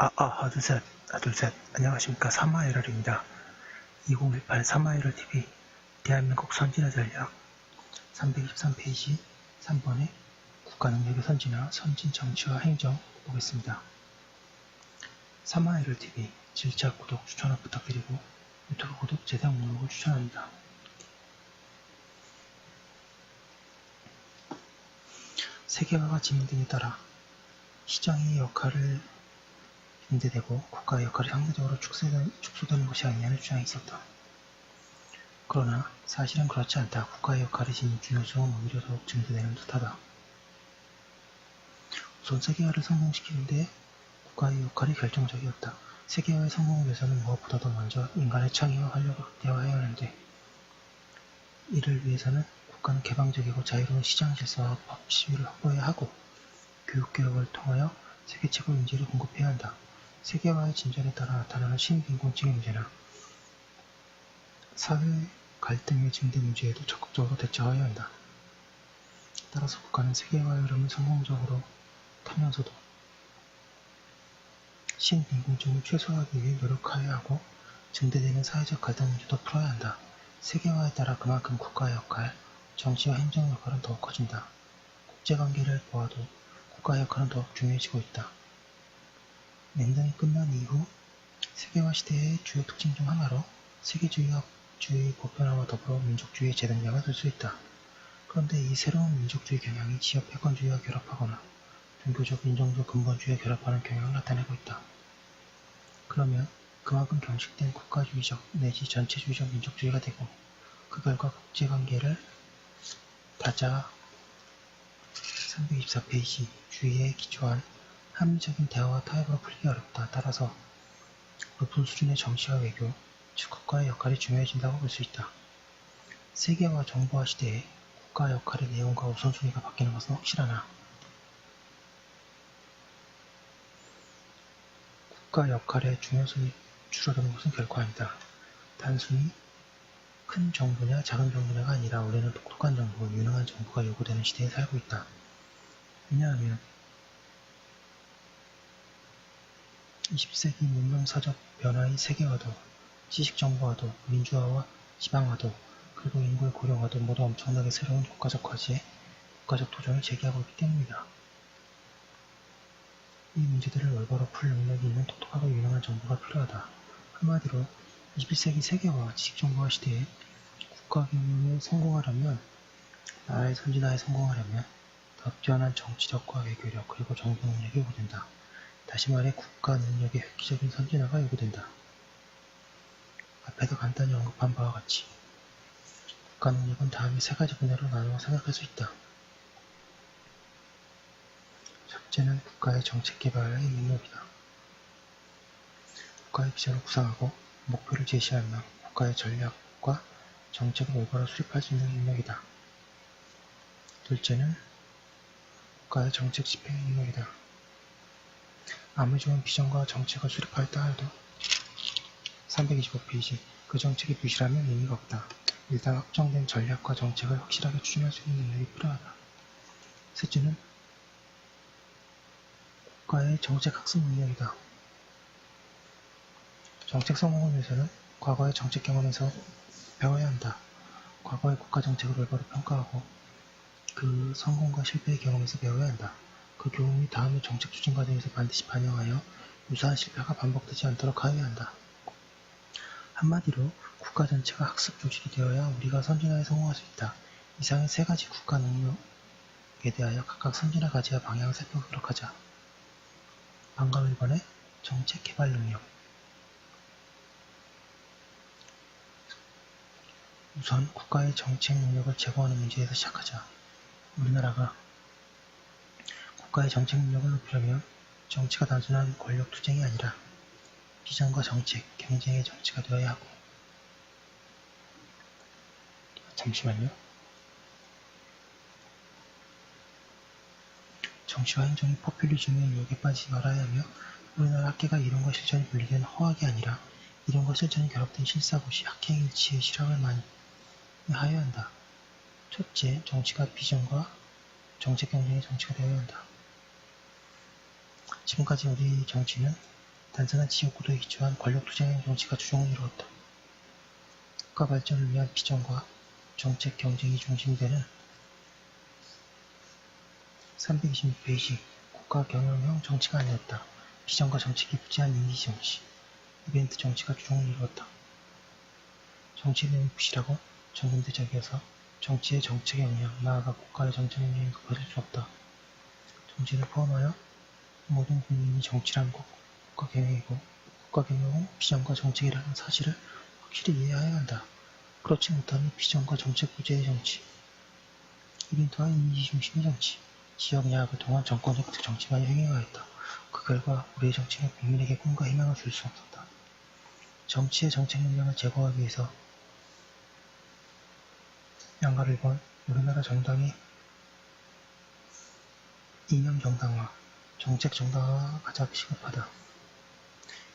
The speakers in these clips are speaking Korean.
아, 아, 하나, 둘, 셋. 하나, 둘, 셋. 안녕하십니까. 사마에럴입니다. 2018 사마에럴 TV 대한민국 선진화 전략 323페이지 3번에 국가능력의 선진화, 선진 정치와 행정 보겠습니다. 사마에럴 TV 질차 구독 추천을 부탁드리고 유튜브 구독 재생 목록을 추천합니다. 세계화가 진행됨에 따라 시장의 역할을 인대되고 국가의 역할이 상대적으로 축소되는, 축소되는 것이 아니냐는 주장이 있었다. 그러나 사실은 그렇지 않다. 국가의 역할이 지닌 중요성은 오히려 더욱 증대되는 듯하다. 우선 세계화를 성공시키는데 국가의 역할이 결정적이었다. 세계화의 성공을 위해서는 무엇보다도 먼저 인간의 창의와 활력을 극대화해야 하는데 이를 위해서는 국가는 개방적이고 자유로운 시장 질서와 법 시위를 확보해야 하고 교육개혁을 통하여 세계 최고 인재를 공급해야 한다. 세계화의 진전에 따라 나타나는 신빈곤층의 문제나 사회 갈등의 증대 문제에도 적극적으로 대처하여야 한다. 따라서 국가는 세계화의 흐름을 성공적으로 타면서도 신빈곤층을 최소화하기 위해 노력하여야 하고 증대되는 사회적 갈등 문제도 풀어야 한다. 세계화에 따라 그만큼 국가의 역할, 정치와 행정 역할은 더욱 커진다. 국제관계를 보아도 국가의 역할은 더욱 중요해지고 있다. 냉전이 끝난 이후 세계화 시대의 주요 특징 중 하나로 세계주의와 주의 보편화와 더불어 민족주의의 재등장을 들 수 있다. 그런데 이 새로운 민족주의 경향이 지역 패권주의와 결합하거나 종교적 인종적 근본주의와 결합하는 경향을 나타내고 있다. 그러면 그만큼 경직된 국가주의적 내지 전체주의적 민족주의가 되고 그 결과 국제관계를 다자 324페이지 주의에 기초한 합리적인 대화와 타협으로 풀기 어렵다. 따라서 높은 수준의 정치와 외교, 즉 국가의 역할이 중요해진다고 볼 수 있다. 세계화 정보화 시대에 국가 역할의 내용과 우선순위가 바뀌는 것은 확실하나 국가 역할의 중요성이 줄어드는 것은 결코 아니다. 단순히 큰 정부냐 작은 정부냐가 아니라 우리는 똑똑한 정부, 유능한 정부가 요구되는 시대에 살고 있다. 왜냐하면 20세기 문명사적 변화의 세계화도, 지식정보화도, 민주화와 지방화도, 그리고 인구의 고령화도 모두 엄청나게 새로운 국가적 과제에 국가적 도전을 제기하고 있기 때문이다. 이 문제들을 올바로 풀 능력이 있는 똑똑하고 유능한 정부가 필요하다. 한마디로 21세기 세계화, 지식정보화 시대에 국가경영에 성공하려면, 나라의 선진화에 성공하려면 더 뛰어난 정치력과 외교력 그리고 정부 능력이 요구된다. 다시 말해 국가 능력의 획기적인 선진화가 요구된다. 앞에서 간단히 언급한 바와 같이 국가 능력은 다음에 세 가지 분야로 나누어 생각할 수 있다. 첫째는 국가의 정책 개발의 능력이다. 국가의 비전을 구상하고 목표를 제시하며 국가의 전략과 정책을 올바로 수립할 수 있는 능력이다. 둘째는 국가의 정책 집행의 능력이다. 아무리 좋은 비전과 정책을 수립하였다 하여도 325페이지 그 정책이 부실하면 의미가 없다. 일단 확정된 전략과 정책을 확실하게 추진할 수 있는 능력이 필요하다. 셋째는 국가의 정책 학습 능력이다. 정책 성공을 위해서는 과거의 정책 경험에서 배워야 한다. 과거의 국가 정책을 올바로 평가하고 그 성공과 실패의 경험에서 배워야 한다. 그 교훈이 다음의 정책 추진 과정에서 반드시 반영하여 유사한 실패가 반복되지 않도록 하여야 한다. 한마디로 국가 전체가 학습 조직이 되어야 우리가 선진화에 성공할 수 있다. 이상의 세 가지 국가 능력에 대하여 각각 선진화 가지와 방향을 살펴보도록 하자. 방금 1번의 정책 개발 능력 우선 국가의 정책 능력을 제고하는 문제에서 시작하자. 우리나라가 국가의 정책 능력을 높이려면 정치가 단순한 권력 투쟁이 아니라 비전과 정책, 경쟁의 정치가 되어야 하고 잠시만요. 정치와 행정이 포퓰리즘의 유혹에 빠지지 말아야 하며 우리나라 학계가 이론과 실전이 분리된 허학이 아니라 이론과 실전이 결합된 실사고시, 학행일치의 실험을 많이 하여야 한다. 첫째, 정치가 비전과 정책 경쟁의 정치가 되어야 한다. 지금까지 우리 정치는 단순한 지역구도에 기초한 권력투쟁의 정치가 주종을 이루었다. 국가 발전을 위한 비전과 정책 경쟁이 중심이 되는 326페이지 국가 경영형 정치가 아니었다. 비전과 정책이 부재한 이미지 정치, 이벤트 정치가 주종을 이루었다. 정치 내용이 부실하고 전근대적이어서 정치의 정책의 영향, 나아가 국가의 정책 영향이 높아질 수 없다. 정치를 포함하여 모든 국민이 정치란 국, 국가 경영이고 국가 경영은 비전과 정책이라는 사실을 확실히 이해해야 한다. 그렇지 못하면 비전과 정책 부재의 정치, 이벤트와 이미지 중심의 정치, 지역 야합을 통한 정권적 정치만이 행행하였다. 그 결과 우리의 정치는 국민에게 꿈과 희망을 줄 수 없었다. 정치의 정책 역량을 제거하기 위해서 양가를 본 우리나라 정당이 이념 정당화, 정책 정당화가 가장 시급하다.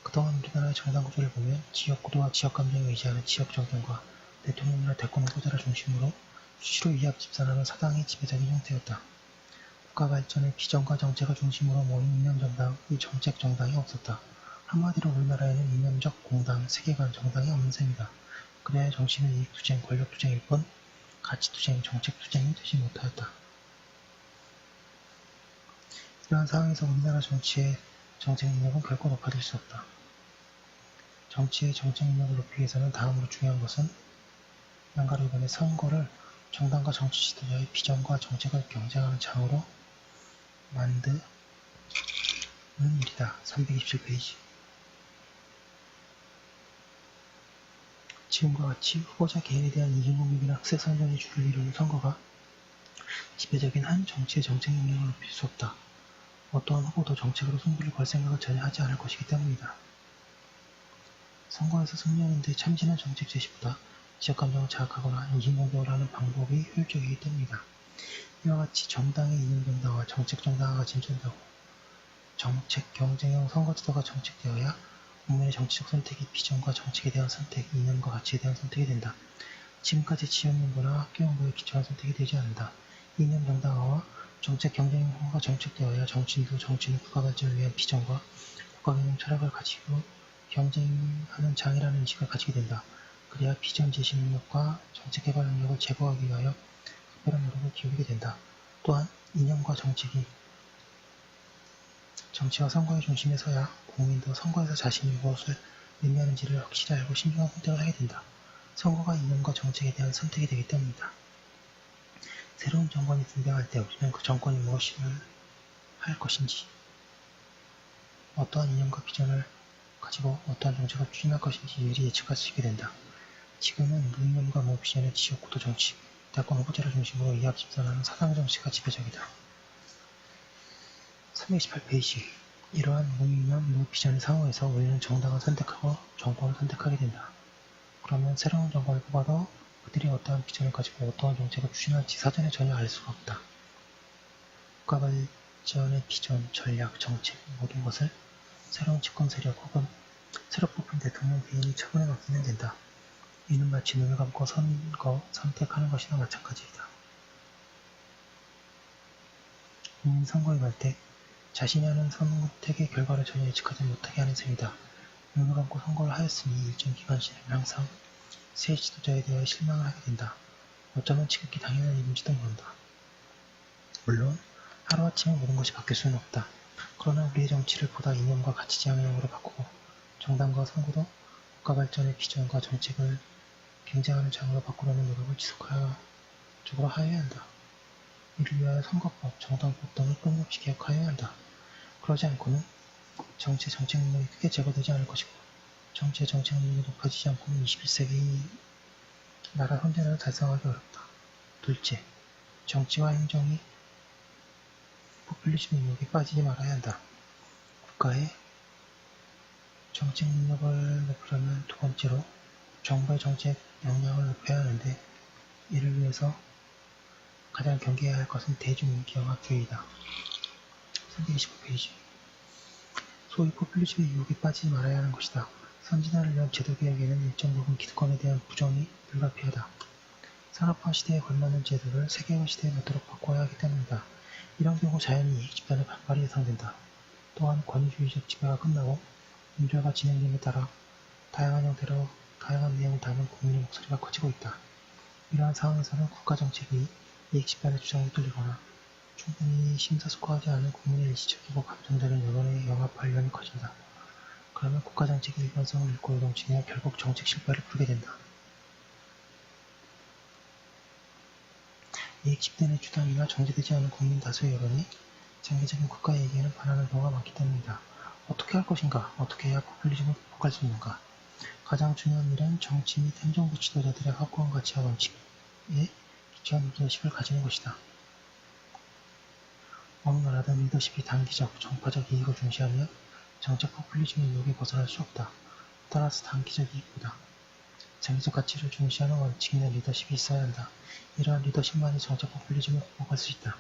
그동안 우리나라의 정당 구조를 보면 지역 구도와 지역 감정에 의지하는 지역 정당과 대통령이나 대권 후보자를 중심으로 수시로 이합 집산하는 사당이 지배적인 형태였다. 국가 발전의 비전과 정책을 중심으로 모인 이념 정당, 이 정책 정당이 없었다. 한마디로 우리나라에는 이념적 공당, 세계관 정당이 없는 셈이다. 그래야 정치는 이익투쟁, 권력투쟁일 뿐 가치투쟁, 정책투쟁이 되지 못하였다. 이러한 상황에서 우리나라 정치의 정책 능력은 결코 높아질 수 없다. 정치의 정책 능력을 높이기 위해서는 다음으로 중요한 것은 양가로 이번에 선거를 정당과 정치 지도자의 비전과 정책을 경쟁하는 장으로 만드는 일이다. 327페이지 지금과 같이 후보자 개인에 대한 이기공격이나 학세 선정의 주를 이루는 선거가 지배적인 한 정치의 정책 영향을 높일 수 없다. 어떠한 후보도 정책으로 승부를 걸 생각을 전혀 하지 않을 것이기 때문이다. 선거에서 승리하는 데 참신한 정책 제시보다 지역 감정을 자극하거나 이기공격을 하는 방법이 효율적이기 때문이다. 이와 같이 정당의 이념 정당화, 정책 정당화가 진전되고 정책 경쟁형 선거 제도가 정책되어야 국민의 정치적 선택이 비전과 정책에 대한 선택, 이념과 가치에 대한 선택이 된다. 지금까지 지역 연구나 학교 연구에 기초한 선택이 되지 않는다. 이념 정당화와 정책 경쟁과 정책되어야 정치인도 정치는 국가 발전을 위한 비전과 국가 경영 철학을 가지고 경쟁하는 장이라는 인식을 가지게 된다. 그래야 비전 제시 능력과 정책 개발 능력을 제거하기 위하여 특별한 노력을 기울이게 된다. 또한 이념과 정책이 정치와 선거의 중심에 서야 국민도 선거에서 자신이 무엇을 의미하는지를 확실히 알고 신중한 선택을 하게 된다. 선거가 이념과 정책에 대한 선택이 되기 때문이다. 새로운 정권이 등장할 때 우리는 그 정권이 무엇을 할 것인지, 어떠한 이념과 비전을 가지고 어떠한 정책을 추진할 것인지 미리 예측할 수 있게 된다. 지금은 무이념과 무비전의 지역구도 정치, 대권 후보자를 중심으로 이합 집산하는 사당 정치가 지배적이다. 328페이지 이러한 무이념, 무비전의 상황에서 우리는 정당을 선택하고 정권을 선택하게 된다. 그러면 새로운 정권을 뽑아도 그들이 어떠한 비전을 가지고 어떠한 정책을 추진할지 사전에 전혀 알 수가 없다. 국가 발전의 비전, 전략, 정책 모든 것을 새로운 집권 세력 혹은 새로 뽑힌 대통령 개인이 처분해 맡기면 된다. 이는 마치 눈을 감고 선거, 선택하는 것이나 마찬가지이다. 국민 선거에 갈 때 자신이 하는 선택의 결과를 전혀 예측하지 못하게 하는 셈이다. 눈을 감고 선거를 하였으니 일정 기간 지나면 항상 새 지도자에 대해 실망을 하게 된다. 어쩌면 지극히 당연한 일인지도 모른다. 물론 하루아침에 모든 것이 바뀔 수는 없다. 그러나 우리의 정치를 보다 이념과 가치 지향형으로 바꾸고 정당과 선거도 국가 발전의 비전과 정책을 경쟁하는 장으로 바꾸려는 노력을 지속적으로 하여야 한다. 이를 위하여 선거법, 정당법 등을 끊임없이 개혁하여야 한다. 그러지 않고는 정치의 정책 능력이 크게 제거되지 않을 것이고 정치의 정책 능력이 높아지지 않고는 21세기 나라 현대를 달성하기 어렵다. 둘째, 정치와 행정이 포퓰리즘 능력에 빠지지 말아야 한다. 국가의 정책 능력을 높이려면 두 번째로 정부의 정책 역량을 높여야 하는데 이를 위해서 가장 경계해야 할 것은 대중인기영합주의이다. 325페이지 소위 포퓰리즘의 유혹에 빠지지 말아야 하는 것이다. 선진화를 위한 제도개혁에는 일정 부분 기득권에 대한 부정이 불가피하다. 산업화 시대에 걸맞는 제도를 세계화 시대에 맞도록 바꿔야 하기 때문이다. 이런 경우 자연히 이익 집단의 반발이 예상된다. 또한 권위주의적 지배가 끝나고 민주화가 진행됨에 따라 다양한 형태로 다양한 내용을 담은 국민의 목소리가 커지고 있다. 이러한 상황에서는 국가 정책이 이익 집단의 주장에 끌리거나 충분히 심사숙고하지 않은 국민의 일시적이고 감정되는 여론에 영합할 위험이 커진다. 그러면 국가정책의 일관성을 잃고 요동치며 결국 정책 실패를 부르게 된다. 이익 집단의 주장이나 정제되지 않은 국민 다수의 여론이 장기적인 국가 얘기에는 반하는 경우가 많기 때문이다. 어떻게 할 것인가? 어떻게 해야 포퓰리즘을 극복할 수 있는가? 가장 중요한 일은 정치 및 행정부 지도자들의 확고한 가치와 원칙에 기초한 리더십을 가지는 것이다. 어느 나라든 리더십이 단기적, 정파적 이익을 중시하며 정책 포퓰리즘의 유혹에 벗어날 수 없다. 따라서 단기적 이익보다 장기적 가치를 중시하는 원칙 있는 리더십이 있어야 한다. 이러한 리더십만이 정책 포퓰리즘을 극복할 수 있다.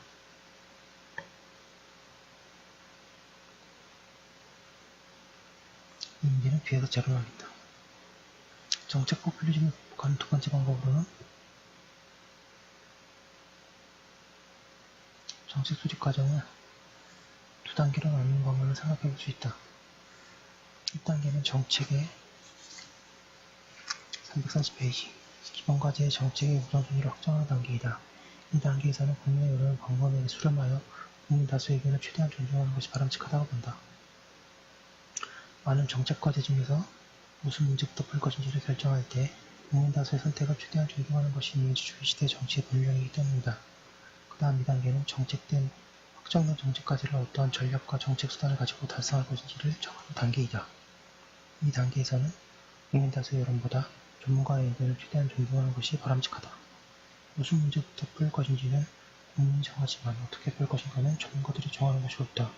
이 문제는 뒤에서 제로하겠다. 정책 포퓰리즘을 극복하는 두 번째 방법으로는 정책 수립 과정을 두 단계로 나누는 방법을 생각해 볼 수 있다. 1단계는 정책의 330페이지 기본과제의 정책의 우선순위를 확정하는 단계이다. 이 단계에서는 국민의 여론을 광범위하게 수렴하여 국민 다수의 의견을 최대한 존중하는 것이 바람직하다고 본다. 많은 정책과제 중에서 무슨 문제부터 풀 것인지를 결정할 때 국민 다수의 선택을 최대한 존중하는 것이 민주주의 시대 정치의 본령이기 때문이다. 그 다음 2단계는 정책된 확정된 정책까지를 어떠한 전략과 정책 수단을 가지고 달성할 것인지를 정하는 단계이다. 이 단계에서는 국민 다수의 여론보다 전문가의 의견을 최대한 존중하는 것이 바람직하다. 무슨 문제부터 풀 것인지는 국민이 정하지만 어떻게 풀 것인가는 전문가들이 정하는 것이 옳다.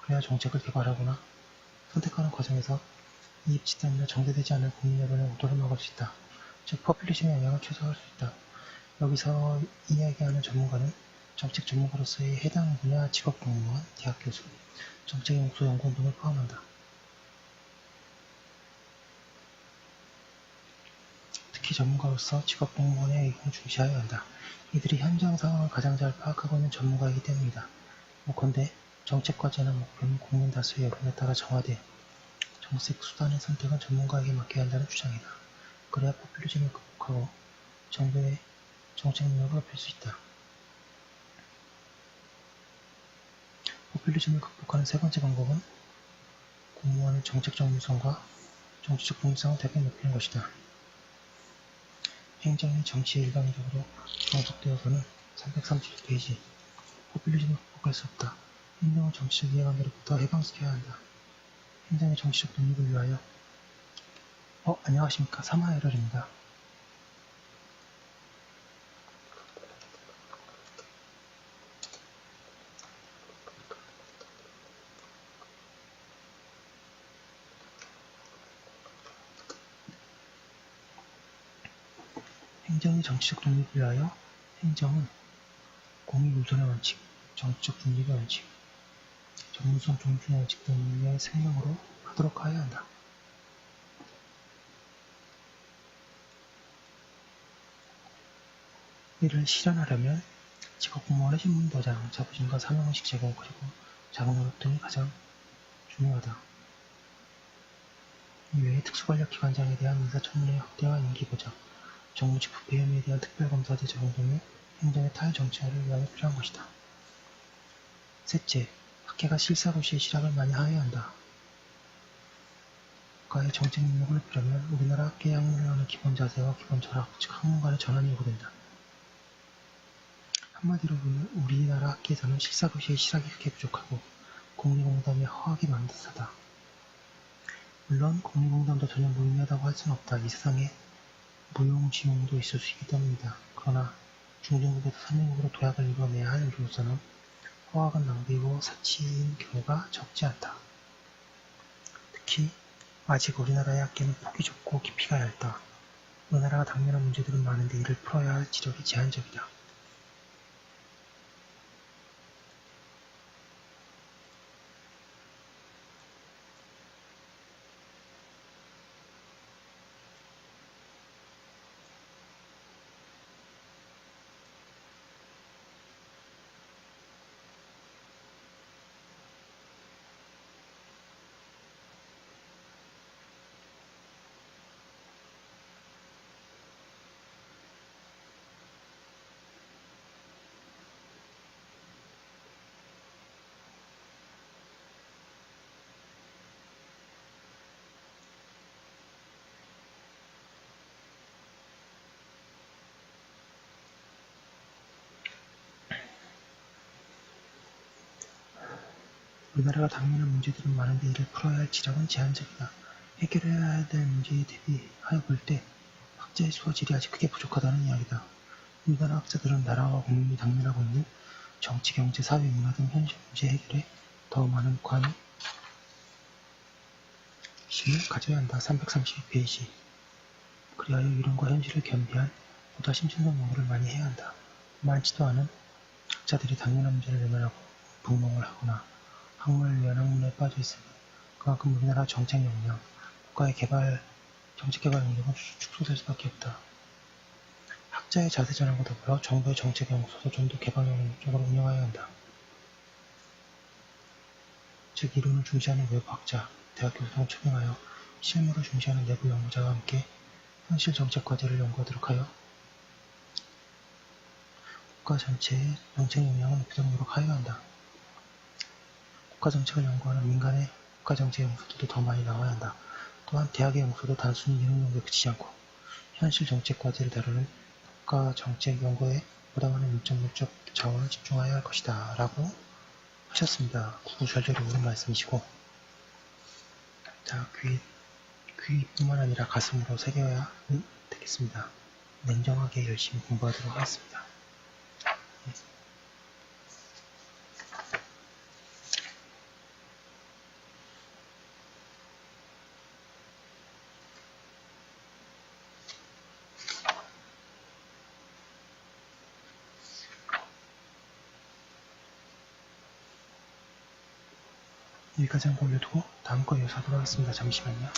그래야 정책을 개발하거나 선택하는 과정에서 이입 집단이나 정제되지 않은 국민 여론의 오도를 막을 수 있다. 즉 퍼퓰리즘의 영향을 최소화할 수 있다. 여기서 이야기하는 전문가는 정책 전문가로서의 해당 분야 직업 공무원, 대학 교수, 정책 연구소 연구원 등을 포함한다. 전문가로서 직업 공무원의 의견을 중시하여야 한다. 이들이 현장 상황을 가장 잘 파악하고 있는 전문가이기 때문이다. 목컨대 정책 과제나 목표는 국민 다수의 여론에 따라 정화돼 정책 수단의 선택은 전문가에게 맡겨야 한다는 주장이다. 그래야 포퓰리즘을 극복하고 정부의 정책 능력을 높일 수 있다. 포퓰리즘을 극복하는 세 번째 방법은 공무원의 정책 전문성과 정치적 독립성을 대폭 높이는 것이다. 행정이 정치에 일방적으로 종속되어서는 331페이지 포퓰리즘을 극복할 수 없다. 행정은 정치적 이해관계로부터 해방시켜야 한다. 행정의 정치적 독립을 위하여 어, 안녕하십니까. 사마에럴입니다. 행정의 정치적 독립을 위하여 행정은 공익 우선의 원칙, 정치적 중립의 원칙, 전문성 존중의 원칙 등의 생명으로 하도록 하여야 한다. 이를 실현하려면 직업공무원의 신분보장, 자부심과 사명의식 제공, 그리고 자본노력 등이 가장 중요하다. 이외에 특수권력기관장에 대한 인사청문회 확대와 임기 보장, 정무직 부패 혐의에 대한 특별검사제 적용 등의 행정의 탈정치화를 위하여 필요한 것이다. 셋째, 학계가 실사고시의 실학을 많이 하여야 한다. 국가의 정책 능력을 높이려면 우리나라 학계의 학문을 하는 기본 자세와 기본 철학, 즉 학문 간의 전환이 요구된다. 한마디로 보면 우리나라 학계에서는 실사고시의 실학이 크게 부족하고 공리공담이 허하게 많은 듯하다. 물론 공리공담도 전혀 무의미하다고 할 수는 없다. 이 세상에 무용지용도 있을 수 있기 때문이다. 그러나 중등급에서 3등급으로 도약을 이뤄내야 할 이로서는 허학은 낭비고 사치인 경우가 적지 않다. 특히 아직 우리나라의 학계는 폭이 좁고 깊이가 얇다. 우리나라가 당면한 문제들은 많은데 이를 풀어야 할 지력이 제한적이다. 우리나라가 당면한 문제들은 많은데 이를 풀어야 할 지력은 제한적이다. 해결해야 될 문제에 대비하여 볼 때 학자의 소질이 아직 크게 부족하다는 이야기다. 우리나라 학자들은 나라와 국민이 당면하고 있는 정치, 경제, 사회, 문화 등 현실 문제 해결에 더 많은 관심을 가져야 한다. 332페이지. 그리하여 이론과 현실을 겸비한 보다 심층적 연구를 많이 해야 한다. 많지도 않은 학자들이 당면한 문제를 외면하고 북몽을 하거나 학문을 위한 학문에 빠져 있으니 그만큼 우리나라 정책 역량, 국가의 개발, 정책 개발 능력은 축소될 수밖에 없다. 학자의 자세 전환과 더불어 정부의 정책 연구소도 좀 더 개발 능력적으로 운영해야 한다. 즉 이론을 중시하는 외부 학자, 대학 교수등을 초빙하여 실무를 중시하는 내부 연구자와 함께 현실 정책 과제를 연구하도록 하여 국가 전체의 정책 역량을 높이도록 노력하여야 한다. 국가 정책을 연구하는 민간의 국가 정책 연구소도 더 많이 나와야 한다. 또한 대학의 연구소도 단순히 이론 연구에 그치지 않고 현실 정책 과제를 다루는 국가 정책 연구에 보다 많은 인적물적 자원을 집중하여야 할 것이다. 라고 하셨습니다. 구구절절히 옳은 말씀이시고 자, 귀, 귀뿐만 아니라 가슴으로 새겨야 되겠습니다. 냉정하게 열심히 공부하도록 하겠습니다. 네. 여기까지 한번 올려두고 다음 거 이어서 하도록 하겠습니다. 잠시만요.